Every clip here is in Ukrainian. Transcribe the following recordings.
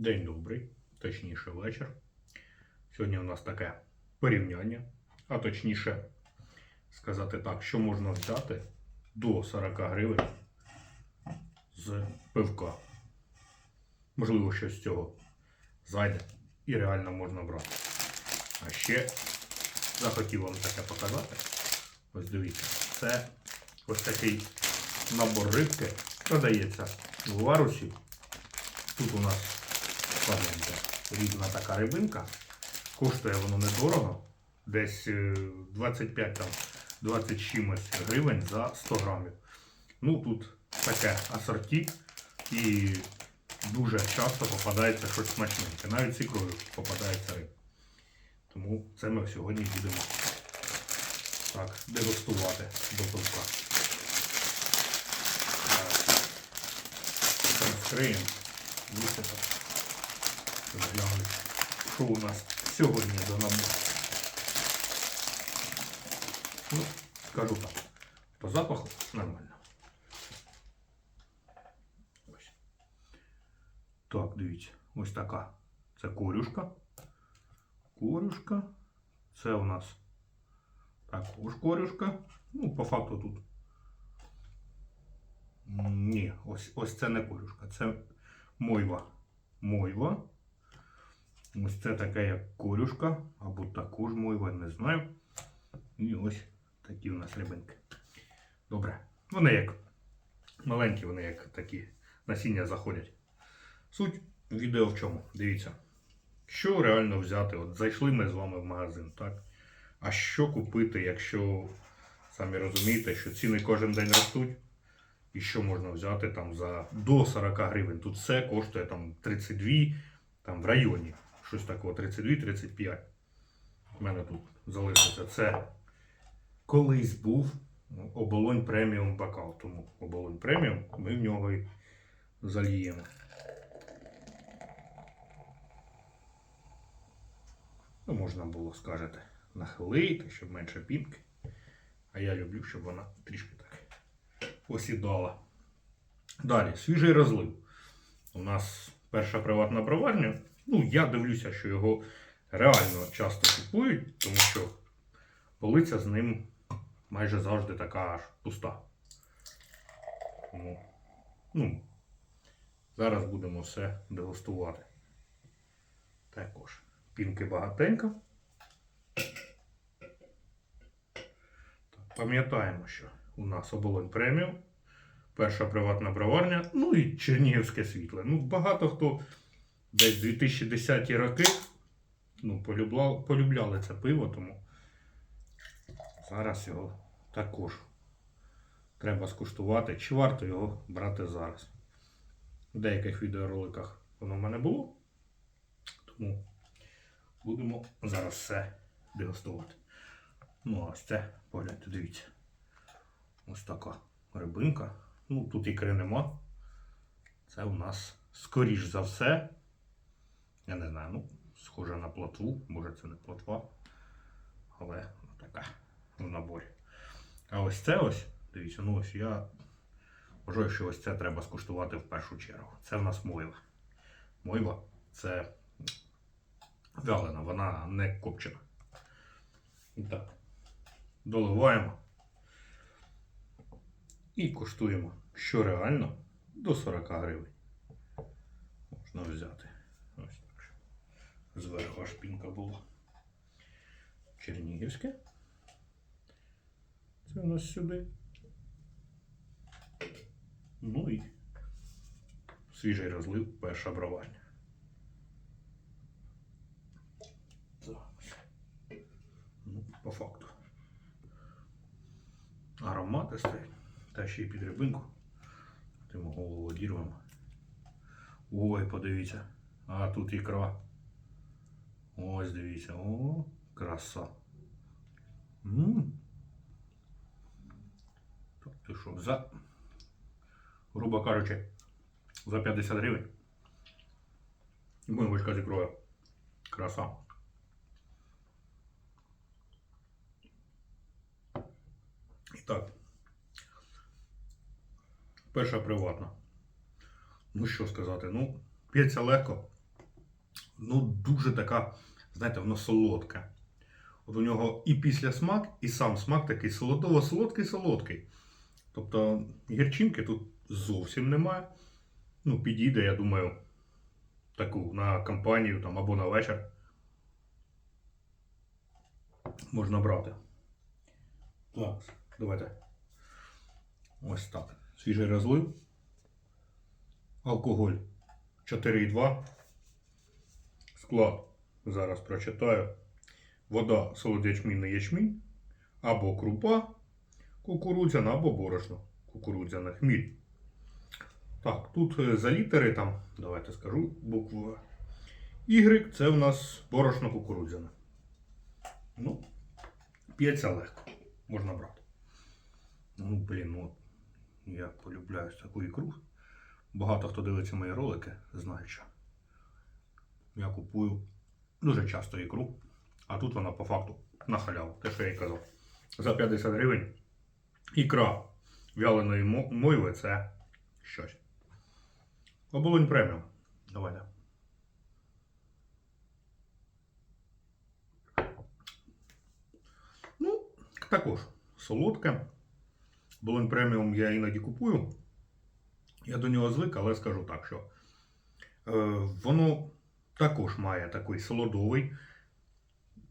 День добрий, точніше вечір. Сьогодні у нас таке порівняння, а точніше сказати так, що можна взяти до 40 гривень з пивка. Можливо, щось з цього зайде і реально можна брати. А ще захотів вам таке показати. Ось дивіться, це ось такий набор рибки продається в варусі. Тут у нас складненька різна така рибинка. Коштує воно недорого. Десь е, 25 там 20 чимось гривень за 100 грамів. Ну тут таке асорті і дуже часто попадається щось смачненьке. Навіть з ікрою попадається риба. Тому це ми сьогодні будемо так, дегустувати до. Так, Розкриємо. Розглянути, що у нас сьогодні до набору. Ну, скажу так. По запаху нормально. Ось. Так, дивіться, ось така. Це корюшка. Корюшка. Це у нас також корюшка. Ну, по факту тут. Ні, ось, ось це не корюшка, це мойва. Мойва. Ось це така як корюшка, або також мойва, не знаю. І ось такі у нас рибинки. Добре. Вони як маленькі, вони як такі насіння заходять. Суть відео в чому? Дивіться. Що реально взяти? От зайшли ми з вами в магазин, так? А що купити, якщо самі розумієте, що ціни кожен день ростуть? І що можна взяти там за до 40 гривень? Тут все коштує там 32, там в районі. Щось такого 32-35. У мене тут залишиться. Це колись був оболонь преміум бокал. Тому оболонь преміум ми в нього і зальємо. Ну, можна було, скажете, нахилити, щоб менше пінки. А я люблю, щоб вона трішки так осідала. Далі, свіжий розлив. У нас перша приватна броварня. Ну, я дивлюся, що його реально часто купують, тому що полиця з ним майже завжди така аж пуста. Тому, ну, зараз будемо все дегустувати. Також пінки багатенько. Пам'ятаємо, що у нас оболонь преміум, перша приватна броварня, ну і Чернігівське світле. Ну, багато хто десь 2010 роки ну, полюбляли, полюбляли це пиво, тому зараз його також треба скуштувати. Чи варто його брати зараз? В деяких відеороликах воно в мене було. Тому будемо зараз все дегустувати. Ну, а ось це, погляньте, дивіться. Ось така рибинка. Ну, тут ікри нема. Це у нас, скоріш за все, я не знаю, ну, схоже на плотву, може це не плотва, але така в наборі. А ось це ось, дивіться, ну ось я вважаю, що ось це треба скуштувати в першу чергу. Це в нас мойва. Мойва це вялена, вона не копчена. І так, доливаємо і куштуємо, що реально до 40 гривень. Можна взяти. Зверху аж пінка була. Чернігівське. Це у нас сюди. Ну і свіжий розлив, перша броварня. Ну, по факту. Аромати стоять. Та ще й під рибинку. Тим голову одірвемо. Ой, подивіться. А тут ікра. Ось дивіться. О, краса. М. Так, ти що, за, грубо кажучи, за 50 гривень. Бомбочка з ікрою. Краса. І так. Перша приватна. Ну що сказати, ну, п'ється легко, ну, дуже така, знаєте, воно солодке. От у нього і після смак, і сам смак такий солодово-солодкий-солодкий. Тобто гірчинки тут зовсім немає. Ну, підійде, я думаю, таку на компанію там, або на вечір. Можна брати. Так, давайте. Ось так. Свіжий розлив. Алкоголь 4,2. Склад зараз прочитаю. Вода солодячмінний ячмінь. Або крупа кукурудзяна, або борошно кукурудзяна хміль. Так, тут е, за літери там, давайте скажу букву Y, це в нас борошно кукурудзяне. Ну, п'ється легко, можна брати. Ну, блін, ну, я полюбляю таку ікру. Багато хто дивиться мої ролики, знає, що я купую дуже часто ікру, а тут вона по факту на халяву, те, що я й казав. За 50 гривень ікра вяленої мо- мойви це щось. Оболонь преміум. Давайте. Ну, також солодке. Болонь преміум я іноді купую. Я до нього звик, але скажу так, що е, воно також має такий солодовий.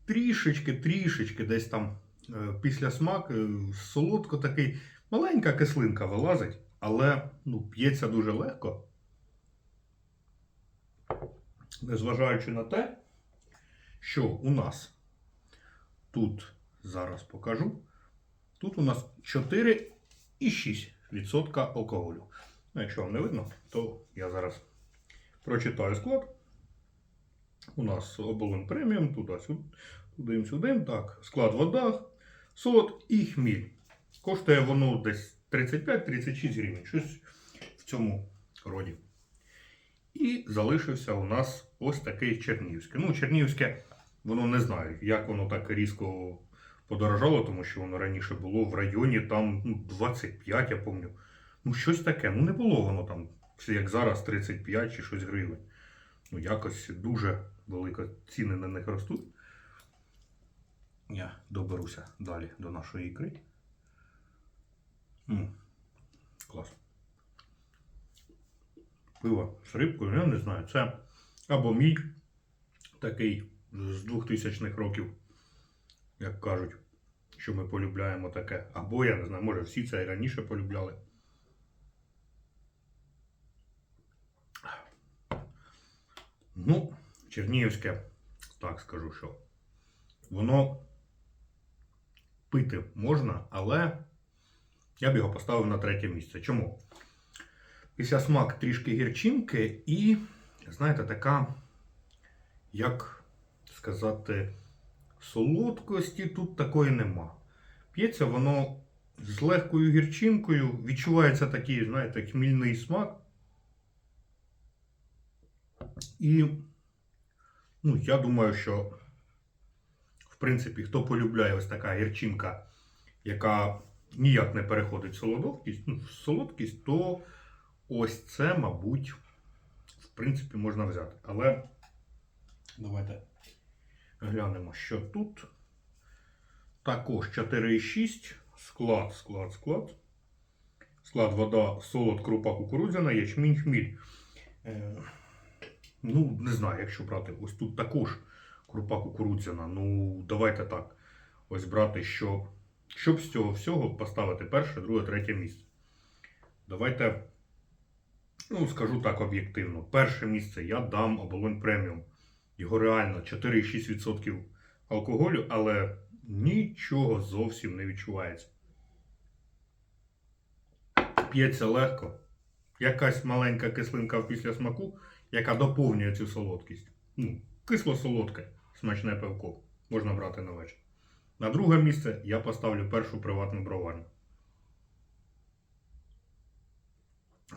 Трішечки, трішечки десь там е, після смак, е, солодко такий, маленька кислинка вилазить, але ну, п'ється дуже легко. Незважаючи на те, що у нас тут зараз покажу. Тут у нас 4,6% алкоголю. Ну, якщо вам не видно, то я зараз прочитаю склад. У нас оболонь преміум, туди-сюди, туди-сюди. Так, склад вода, солод і хміль. Коштує воно десь 35-36 гривень. Щось в цьому роді. І залишився у нас ось такий Чернігівське. Ну, Чернігівське, воно не знаю, як воно так різко подорожало, тому що воно раніше було в районі там ну, 25, я пам'ятаю. Ну, щось таке. Ну, не було воно там, як зараз, 35 чи щось гривень. Ну, якось дуже велико ціни на них ростуть. Я доберуся далі до нашої ікри. М, Клас. Пиво з рибкою, я не знаю. Це або мій такий з 2000-х років, як кажуть, що ми полюбляємо таке. Або я не знаю, може всі це і раніше полюбляли. Ну, Чернігівське, так скажу, що воно пити можна, але я б його поставив на третє місце. Чому? Після смак трішки гірчинки і, знаєте, така, як сказати, солодкості тут такої нема. П'ється воно з легкою гірчинкою, відчувається такий, знаєте, хмільний смак. І, ну, я думаю, що, в принципі, хто полюбляє ось така гірчинка, яка ніяк не переходить в солодкість, ну, в солодкість, то ось це, мабуть, в принципі, можна взяти. Але давайте глянемо, що тут. Також 4,6, склад, склад, склад. Склад вода, солод, крупа кукурудзяна, ячмінь, хміль. Ну, не знаю, якщо брати. Ось тут також крупа кукурудзяна. Ну, давайте так. Ось брати, що, щоб з цього всього поставити перше, друге, третє місце. Давайте, ну, скажу так об'єктивно. Перше місце я дам оболонь преміум. Його реально 4,6% алкоголю, але нічого зовсім не відчувається. П'ється легко. Якась маленька кислинка після смаку, яка доповнює цю солодкість. Ну, кисло-солодке, смачне пивко. Можна брати на вечір. На друге місце я поставлю першу приватну броварню.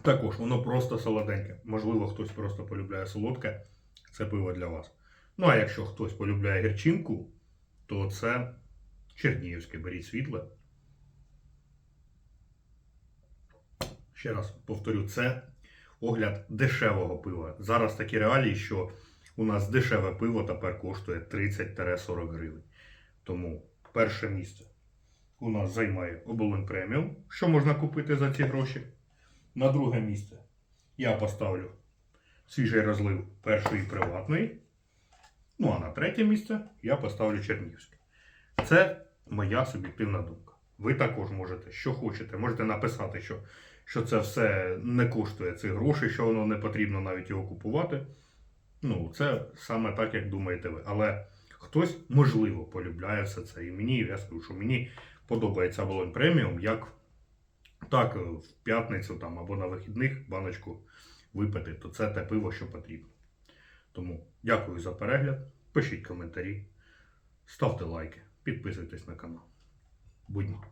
Також воно просто солоденьке. Можливо, хтось просто полюбляє солодке. Це пиво для вас. Ну а якщо хтось полюбляє гірчинку, то це Чернігівське, беріть світле. Ще раз повторю, це огляд дешевого пива. Зараз такі реалії, що у нас дешеве пиво тепер коштує 30-40 гривень. Тому перше місце у нас займає оболонь преміум, що можна купити за ці гроші. На друге місце я поставлю свіжий розлив першої приватної. Ну а на третє місце я поставлю Чернігівське. Це моя суб'єктивна думка. Ви також можете, що хочете, можете написати, що, що це все не коштує цих грошей, що воно не потрібно навіть його купувати. Ну, це саме так, як думаєте ви. Але хтось, можливо, полюбляє все це. І мені, я скажу, що мені подобається Оболонь преміум, як так в п'ятницю там, або на вихідних баночку випити, то це те пиво, що потрібно. Тому дякую за перегляд. Пишіть коментарі, ставте лайки, підписуйтесь на канал. Будьмо!